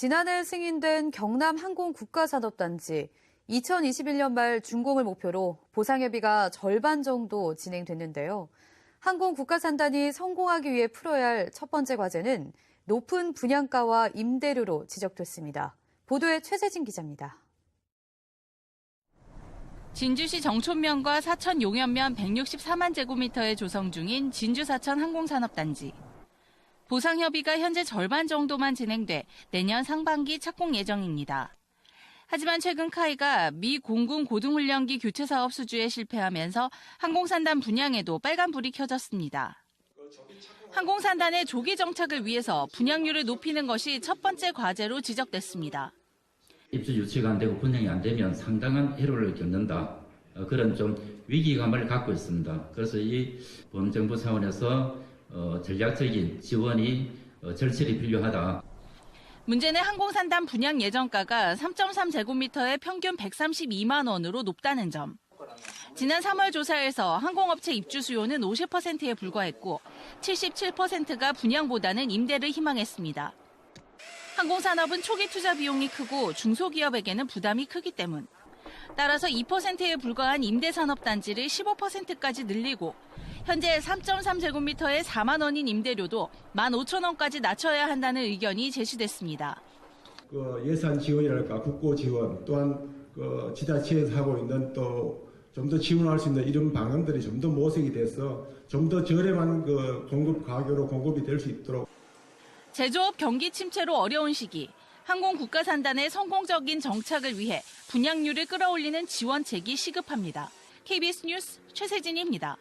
지난해 승인된 경남 항공 국가산업단지 2021년 말 준공을 목표로 보상협의가 절반 정도 진행됐는데요. 항공 국가산단이 성공하기 위해 풀어야 할 첫 번째 과제는 높은 분양가와 임대료로 지적됐습니다. 보도에 최재진 기자입니다. 진주시 정촌면과 사천 용현면 164만 제곱미터에 조성 중인 진주 사천 항공산업단지. 보상 협의가 현재 절반 정도만 진행돼 내년 상반기 착공 예정입니다. 하지만 최근 카이가 미 공군 고등훈련기 교체 사업 수주에 실패하면서 항공산단 분양에도 빨간불이 켜졌습니다. 항공산단의 조기 정착을 위해서 분양률을 높이는 것이 첫 번째 과제로 지적됐습니다. 입주 유치가 안 되고 분양이 안 되면 상당한 해로를 겪는다. 어, 그런 좀 위기감을 갖고 있습니다. 그래서 이 범정부 차원에서 어, 전략적인 지원이 어, 절실히 필요하다. 문제는 항공산단 분양 예정가가 3.3제곱미터에 평균 132만 원으로 높다는 점. 지난 3월 조사에서 항공업체 입주 수요는 50%에 불과했고 77%가 분양보다는 임대를 희망했습니다. 항공산업은 초기 투자 비용이 크고 중소기업에게는 부담이 크기 때문. 따라서 2%에 불과한 임대산업단지를 15%까지 늘리고 현재 3.3제곱미터에 4만 원인 임대료도 15,000원까지 낮춰야 한다는 의견이 제시됐습니다. 그 예산 지원이랄까 국고 지원 또한 그 지자체에서 하고 있는 또 좀 더 지원할 수 있는 이런 방안들이 좀 더 모색이 돼서 좀 더 저렴한 그 공급 가격으로 공급이 될 수 있도록 제조업 경기 침체로 어려운 시기 항공 국가산단의 성공적인 정착을 위해 분양률을 끌어올리는 지원책이 시급합니다. KBS 뉴스 최세진입니다.